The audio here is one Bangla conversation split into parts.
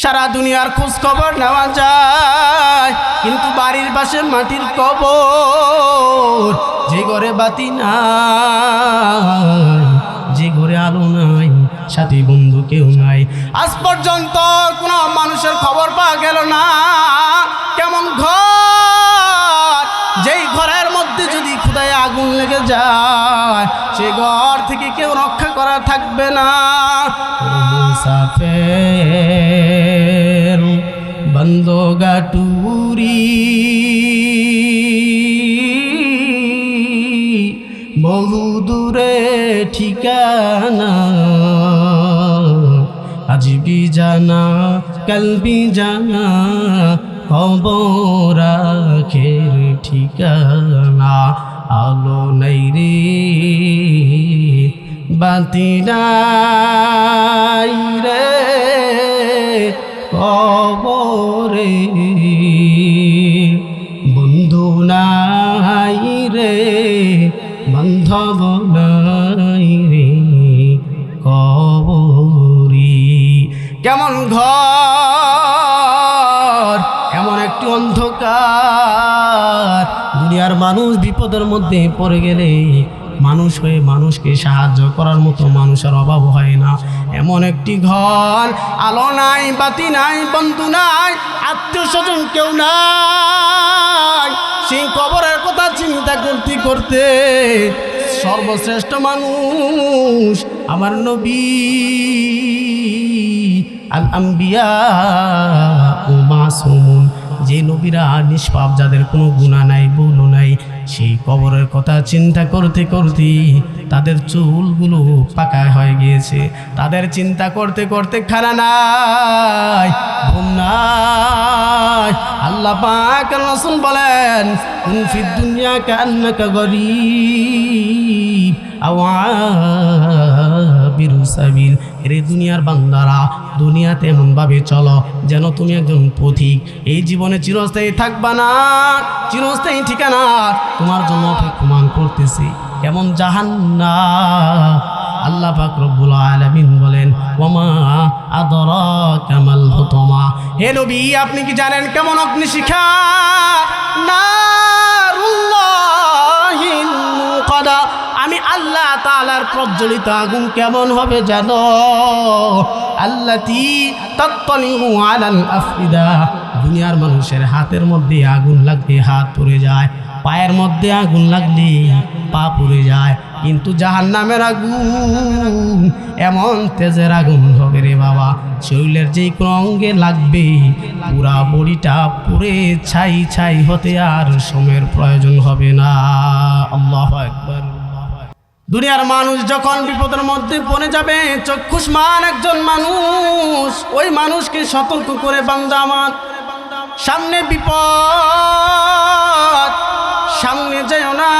সারা দুনিয়ার খোঁজ খবর নেওয়া যায়, কিন্তু বাড়ির পাশে মাটির কবর, যে ঘরে বাতি নাই, যে ঘরে আলো নাই, সাথী বন্ধু কেউ নাই। আজ পর্যন্ত কোনো মানুষের খবর পাওয়া গেল না, কেমন ঘর? যেই ঘরের মধ্যে যদি খুদায় আগুন লেগে যায়, সে ঘর থেকে কেউ রক্ষা করা থাকবে না। মুসাফের বন্দোগা টুরি বহু দূরে ঠিকানা। আজ বি জানা, কাল বি জানা, খবর আখের ঠিকানা। আলো নাই রে। বাতি নাই রে কবরে। বন্ধু নাই রে, বান্ধব নাই রে কবরি। কেমন ঘর এমন একটি অন্ধকার। দুনিয়ার মানুষ বিপদের মধ্যে পড়ে গেলে মানুষ হয়ে মানুষকে সাহায্য করার মতো মানুষের অভাব হয় না। এমন একটি ঘর, আলো নাই, বাতি নাই, বন্ধু নাই, আত্মীয় স্বজন কেউ নাই। সেই কবরের কথা চিন্তা করতে করতে সর্বশ্রেষ্ঠ মানুষ আমার নবী আল আম্বিয়া ও মাসুমুন। যে নবীরা নিষ্পাপ, যাদের কোনো গুণা নাই, ভুলও নাই, সেই কবরের কথা চিন্তা করতে করতে তাদের চুলগুলো পাকা হয়ে গিয়েছে। তাদের চিন্তা করতে করতে খানা নাই, ঘুম আল্লাহ পাক রসুল বলেন দুনিয়া কান্নাকা গরিব সাবিল রে দুনিয়ার বান্দারা, দুনিয়াতে এমনভাবে চলো যেন তুমি একজন পথিক। এই জীবনে চিরস্থায়ী থাকবা না, চিরস্থায়ী ঠিকানা তোমার জন্য অপেক্ষমান করতেছি। কেমন জাহান্না আল্লাহ পাক রব্বুল আলামিন বলেন ওমা আদরা কামাল হুতমা। হে নবী, আপনি কি জানেন কেমন অগ্নিশিখা? নারুল্লাহিল তাআলার প্রজ্বলিত আগুন কেমন হবে জানো? আল্লাতি তাত্তালিহু আলাল আফিদা দুনিয়ার মানুষের হাতের মধ্যে আগুন লাগলে হাত পড়ে যায়, পায়ের মধ্যে আগুন লাগলে পা পুড়ে যায়। কিন্তু জাহান নামের আগুন, এমন তেজের আগুন হবে রে বাবা, শরীরের যেই কোনো অঙ্গে লাগবে। পুরা বডিটা পুরে ছাই ছাই হতে আর সময়ের প্রয়োজন হবে না। আল্লাহ একবার দুনিয়ার মানুষ যখন বিপদের মধ্যে পড়ে যাবে, চক্ষুষ্মান একজন মানুষ, ওই মানুষকে সতর্ক করে বান্দা আমার। সামনে বিপদ, সামনে যেও না।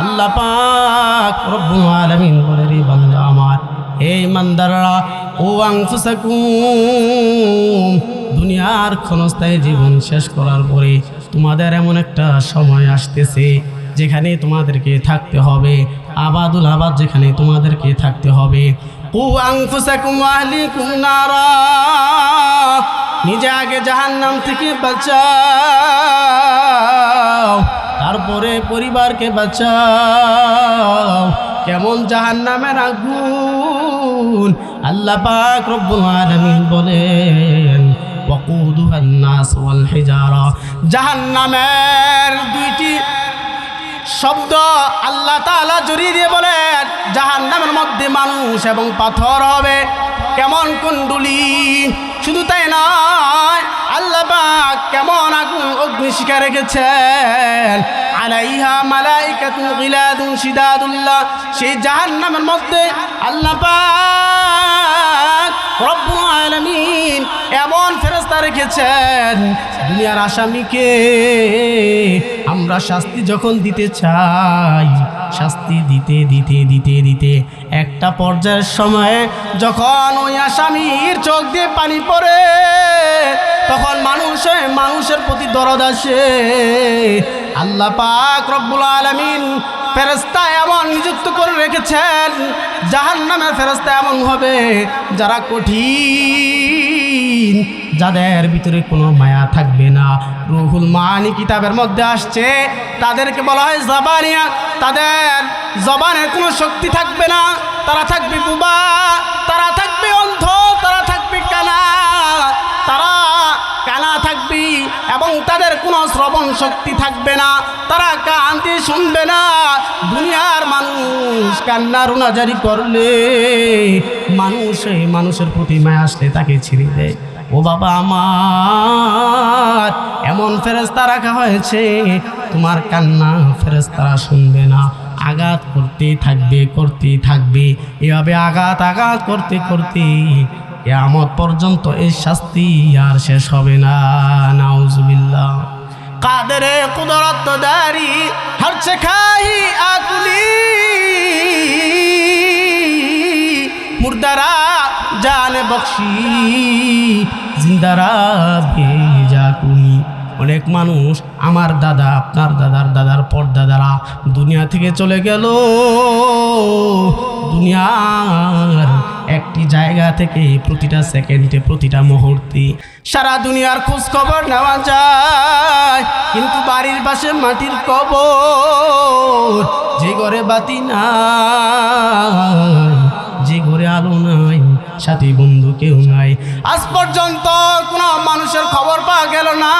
আল্লাহ পাক রব্বুল আলামিন বলে রে বান্দা আমার এই মান্দাররা ও আংফুসাকুম দুনিয়ার ক্ষণস্থায়ী জীবন শেষ করার পরে তোমাদের এমন একটা সময় আসতেছে। যেখানে তোমাদেরকে থাকতে হবে আবাদুল আবাদ যেখানে তোমাদেরকে থাকতে হবে ও আংফুসাকুম আহলিকুম নারা নিজে আগে জাহান্নাম থেকে বাঁচাও তারপরে পরিবারকে বাঁচাও কেমন জাহান্নামের আগুন আল্লাহ পাক রব্বুল আলামিন বলেন ওয়াকুদুহা الناس والحجارة জাহান্নামের দুইটি শব্দ আল্লাহ তাআলা জড়িয়ে দিয়ে বলেন, জাহান্নামের মধ্যে মানুষ এবং পাথর হবে। কেমন কুণ্ডুলি? শুধু তাই নয়, আল্লাহ কেমন আগুন অগ্নিশিখা রেখেছেন। আলাইহা মালাইকাতুন গিলাদুন শিদাদুল্লাহ। সেই জাহান্নামের মধ্যে আল্লাহ রব্বুল এমন ফেরেশতা রেখেছেন, দুনিয়ার আসামিকে আমরা শাস্তি যখন দিতে চাই, শাস্তি দিতে দিতে দিতে দিতে, একটা পর্যায়ের সময়ে যখন ওই আসামির চোখ দিয়ে পানি পড়ে, তখন মানুষে, মানুষের প্রতি দরদ আসে। আল্লাহ পাক রব্বুল আলামিন ফেরেস্তা এমন নিযুক্ত করে রেখেছেন জাহান নামের ফেরস্তা এমন হবে যারা কঠিন, যাদের ভিতরে কোনো মায়া থাকবে না। রুহুল মানি কিতাবের মধ্যে আসছে, তাদেরকে বলা হয় জবানিয়া। তাদের জবানের কোনো শক্তি থাকবে না, তারা থাকবে বুবা, তারা তাদের কোনো শ্রবণ শক্তি থাকবে না। তারা কান্তি শুনবে না। দুনিয়ার মানুষ কান্না রুনাজারি করলে মানুষ এই মানুষের প্রতি মায়া আসলে তাকে ছিঁড়ে দেয়। ও বাবা আমার, এমন ফেরেস্তা রাখা হয়েছে, তোমার কান্না ফেরেস্তারা শুনবে না। আঘাত করতেই থাকবে করতেই থাকবে। এভাবে আঘাত আঘাত করতে করতে কেয়ামত পর্যন্ত এই শাস্তি আর শেষ হবে না। নাউজুবিল্লাহ। কাদের কুদরত দারি হরছে খাই আকুলি। মুর্দারা জানে বকশি, জিন্দারা ভেজা কুনি। অনেক মানুষ আমার দাদা, আপনার দাদার দাদার পর দাদারা দুনিয়া থেকে চলে গেল। দুনিয়ার জায়গা থেকে প্রতিটা সেকেন্ডে, প্রতিটা মুহূর্তে। সারা দুনিয়ার খোঁজ খবর নেওয়া যায়, কিন্তু বাড়ির পাশে মাটির কবর, যে ঘরে বাতি নাই, যে ঘরে আলো নাই, সাথী বন্ধু কেউ নাই। আজ পর্যন্ত কোনো মানুষের খবর পাওয়া গেল না,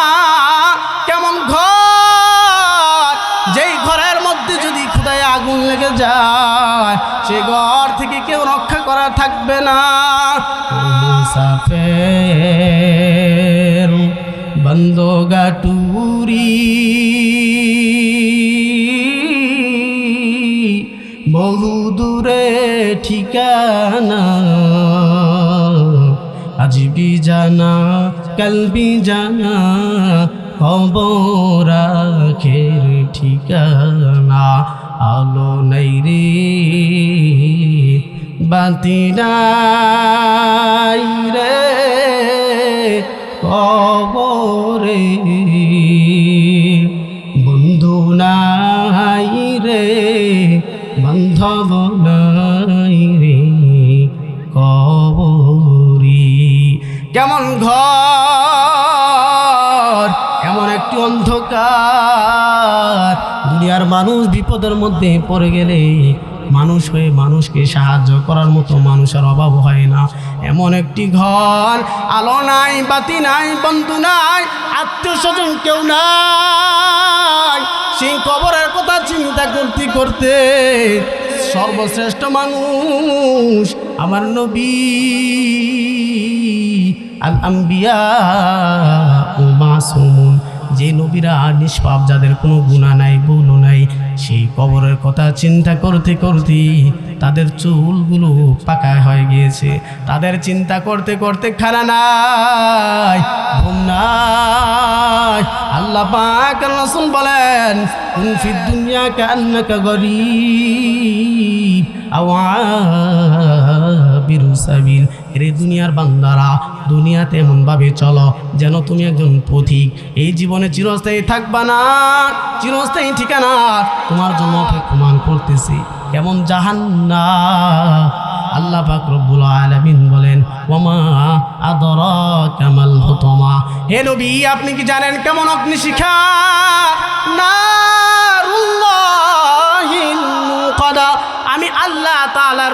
কেমন ঘর? যেই ঘরের মধ্যে যদি খুদায় আগুন লেগে যায়, সে ঘর থেকে কেউ করা থাকবে না। মুসাফের বন্ধ গাটুরি বহু দূরে ঠিকানা। আজ বি জানা, কাল বি জানা, খবর আখের ঠিকানা। বাতি নাই রে কবরে। বন্ধু নাই রে, বান্ধব নাই রে কবরি। কেমন ঘর এমন একটি অন্ধকার। দুনিয়ার মানুষ বিপদের মধ্যে পড়ে গেলে মানুষ হয়ে মানুষকে সাহায্য করার মতো মানুষের অভাব হয় না। এমন একটি ঘর, আলো নাই, বাতি নাই, বন্ধু নাই, আত্মীয় স্বজন কেউ নাই। সেই কবরের কথা চিন্তা করতে করতে সর্বশ্রেষ্ঠ মানুষ আমার নবী আল আম্বিয়া ও যে নবীরা নিষ্পাপ, যাদের কোনো গুণা নাই ভুল নাই সেই কবরের কথা চিন্তা করতে করতে তাদের চুলগুলো পাকা হয়ে গিয়েছে। তাদের চিন্তা করতে করতে খারা নাই, ঘুম আল্লাহ পাক রসুল বলেন, কুন দুনিয়া কান্নাকা গরিব, আওয়াবিরু সাবিল। রে দুনিয়ার বান্দারা, দুনিয়াতে এমনভাবে চলো যেন তুমি একজন পথিক। এই জীবনে চিরস্থায়ী থাকবা না, চিরস্থায়ী ঠিকানা তোমার জন্য অপেক্ষমান করতেছি। কেমন জাহান্না আল্লাহ পাক আলামিন বলেন ওমা আদর কামাল হুতমা। হে নবী, আপনি কি জানেন কেমন অগ্নিশিখা? নারুল্লাহিল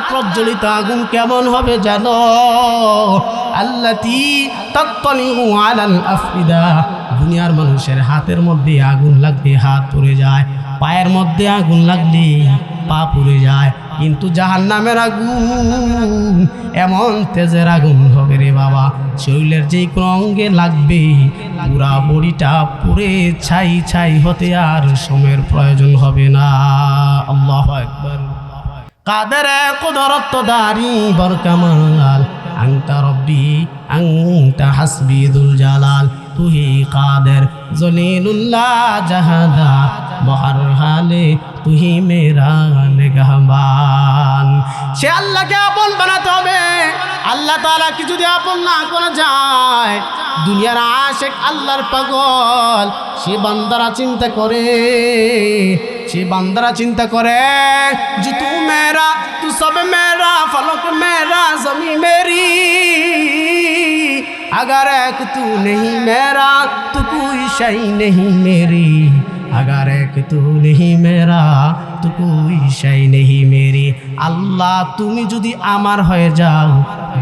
প্রজ্বলিত আগুন কেমন হবে জানো? আল্লাতি আলাল আফিদা দুনিয়ার মানুষের হাতের মধ্যে আগুন লাগলে হাত পুড়ে যায়, পায়ের মধ্যে আগুন লাগলে পা পুড়ে যায়। কিন্তু জাহান নামের আগুন, এমন তেজের আগুন হবে রে বাবা, শরীরের যে কোনো অঙ্গে লাগবে। পুরা বডিটা পুরে ছাই ছাই হতে আর সময়ের প্রয়োজন হবে না। আল্লাহ একবার কাদের কুদরত দারি বর কামাল আংতা রব্বি আংতা হাসবি দুল জালাল। তুহি কাদের জলিলুল্লাহ জাহাদা। বহার হালে তুহি মেরা নেগাহবান সে আল্লাহকে আপন বানাতে হবে। আল্লাহ তাআলা কি যদি আপন না করা যায়? দুনিয়ার আশেক আল্লাহর পাগল, সে বান্দারা চিন্তা করে। সে বান্দারা চিন্তা করে যে তু মেরা তু সব মেরা ফলক মেরা জমি মেরি अगर एक तू नहीं मेरा तो कोई शई नहीं मेरी अगर एक तू नहीं मेरा তো কোই শাই নেহি মেরি আল্লাহ তুমি যদি আমার হয়ে যাও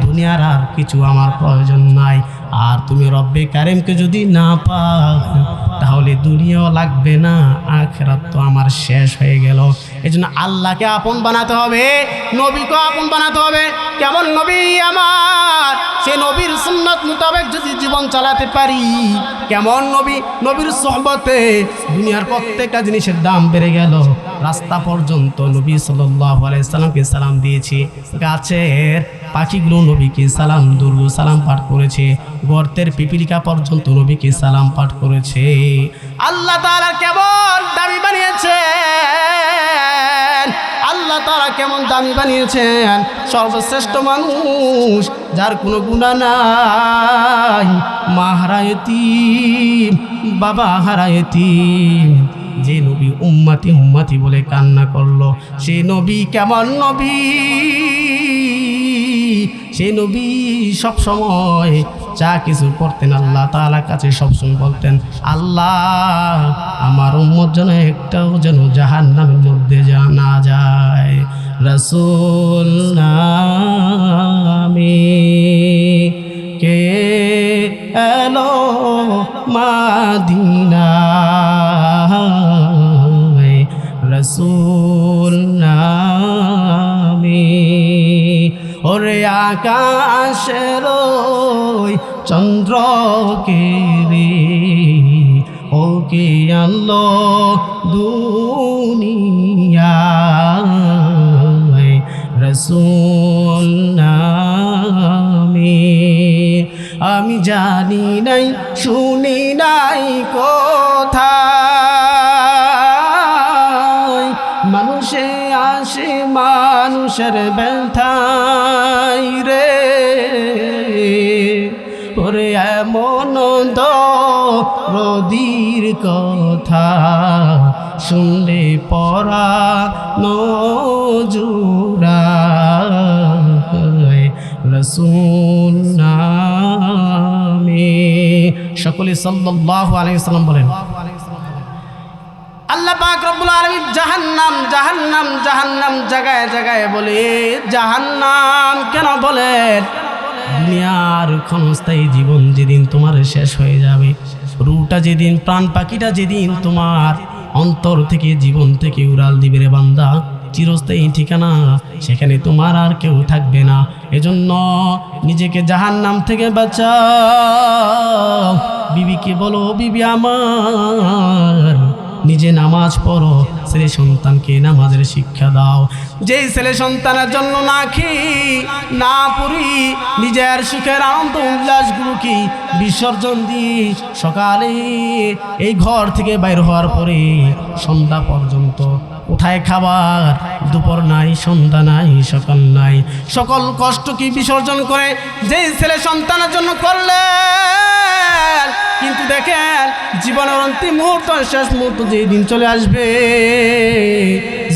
দুনিয়ার আর কিছু আমার প্রয়োজন নাই আর তুমি রব্বে কারিমকে যদি না পাও তাহলে দুনিয়াও লাগবে না, আখেরাত তো আমার শেষ হয়ে গেল। এই জন্য আল্লাহকে আপন বানাতে হবে, নবীকে আপন বানাতে হবে। কেমন নবী আমার? সে নবীর সুন্নত মোতাবেক যদি জীবন চালাতে পারি, কেমন নবী? নবীর সহবতে দুনিয়ার প্রত্যেকটা জিনিসের দাম বেড়ে গেল। রাস্তা পর্যন্ত নবী সাল্লাহ আলাইসাল্লামকে সালাম দিয়েছি। গাছের পাখিগুলো নবীকে সালাম, দুর্গ সালাম পাঠ করেছে। গর্তের পিপিলিকা পর্যন্ত নবীকে সালাম পাঠ করেছে। আল্লাহ তারা কেমন দামি বানিয়েছেন? আল্লাহ তারা কেমন দামি বানিয়েছেন? সর্বশ্রেষ্ঠ মানুষ, যার কোনো গুণা নাই। মা হারায়তি বাবা হারায়তি যে নবী উম্মাতি উম্মাতি বলে কান্না করল, সে নবী কেমন নবী? সে নবী সব সময় যা কিছু করতেন, আল্লাহ তাআলার কাছে সবসময় বলতেন, আল্লাহ, আমার উম্মত যেন একটাও যেন জাহান নামের মধ্যে জানা যায়। রসুল নামে কে এলো মাদিনায় আকাশের চন্দ্র কে রে ওকে আনলো দুনিয়ায় রসুল নামে। আমি জানি নাই, শুনি নাই কোথায়। মানুষে আসে মানুষের ব্যথাই কথা শুনলে পরা নজুরা রসুল সকলে সাল্লাল্লাহু আলাইহি সাল্লাম বলেন, আল্লাহ পাক রব্বুল আলামিন জাহান্নাম জাহান্নাম জাহান্নাম জায়গায় জায়গায় বলে, জাহান্নাম কেন বলেন দুনিয়ার ক্ষণস্থায়ী জীবন যেদিন তোমার শেষ হয়ে যাবে। রুটা যেদিন, প্রাণ পাখিটা যেদিন তোমার অন্তর থেকে, জীবন থেকে উড়াল দিবে রে বান্দা। চিরস্থায়ী ঠিকানা, সেখানে তোমার আর কেউ থাকবে না। এজন্য নিজেকে জাহান নাম থেকে বাঁচা বিবিকে বলো, বিবি আমার। নিজে নামাজ পড়ো, ছেলে সন্তানকে নামাজের শিক্ষা দাও। যেই ছেলে সন্তানের জন্য না খেয়ে, না পড়ি নিজের সুখের আনন্দ উল্লাসগুলোকে বিসর্জন দিয়ে সকালে এই ঘর থেকে বাইর হওয়ার পরে সন্ধ্যা পর্যন্ত কোথায় খাবার? দুপুর নাই, সন্ধ্যা নাই, সকাল নাই। সকল কষ্ট কি বিসর্জন করে যেই ছেলে সন্তানের জন্য করলেন? কিন্তু দেখেন, জীবনের অন্তিম মুহূর্ত শেষ মুহূর্ত যেই দিন চলে আসবে,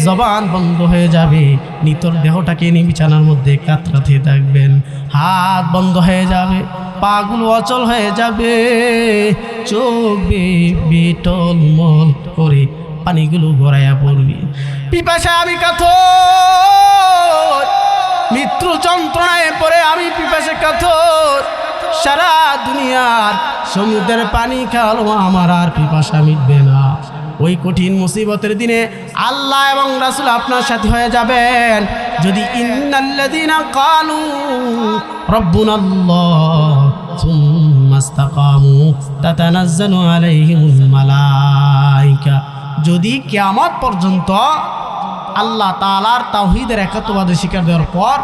জবান বন্ধ হয়ে যাবে, নিতর দেহটাকে নিয়ে বিছানার মধ্যে কাতরাতে থাকবেন, হাত বন্ধ হয়ে যাবে, পাগুলো অচল হয়ে যাবে, চোখ বেটল মল করে পানিগুলো গড়াইয়া পড়বে। পিপাসা আমি কাথর মৃত্যু যন্ত্রণায় পরে আমি পিপাসে কাথর সারা দুনিয়ার সমুদ্রের পানি খাওয়ালো, আমার আর পিপাসা মিটবে না। ওই কঠিন মুসিবতের দিনে আল্লাহ এবং রাসুল আপনার সাথে হয়ে যাবেন। যদি কালু যদি কিয়ামত পর্যন্ত আল্লাহ তাআলার তাওহীদের একাত্মবাদের স্বীকার দেওয়ার পর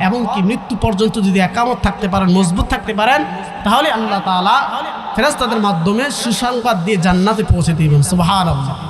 এবং কি মৃত্যু পর্যন্ত যদি একামত থাকতে পারেন, মজবুত থাকতে পারেন, তাহলে আল্লাহ তাআলা ফেরাস্তাদের মাধ্যমে সুসংবাদ দিয়ে জান্নাতে পৌঁছে দিবেন। সুবহানাল্লাহ।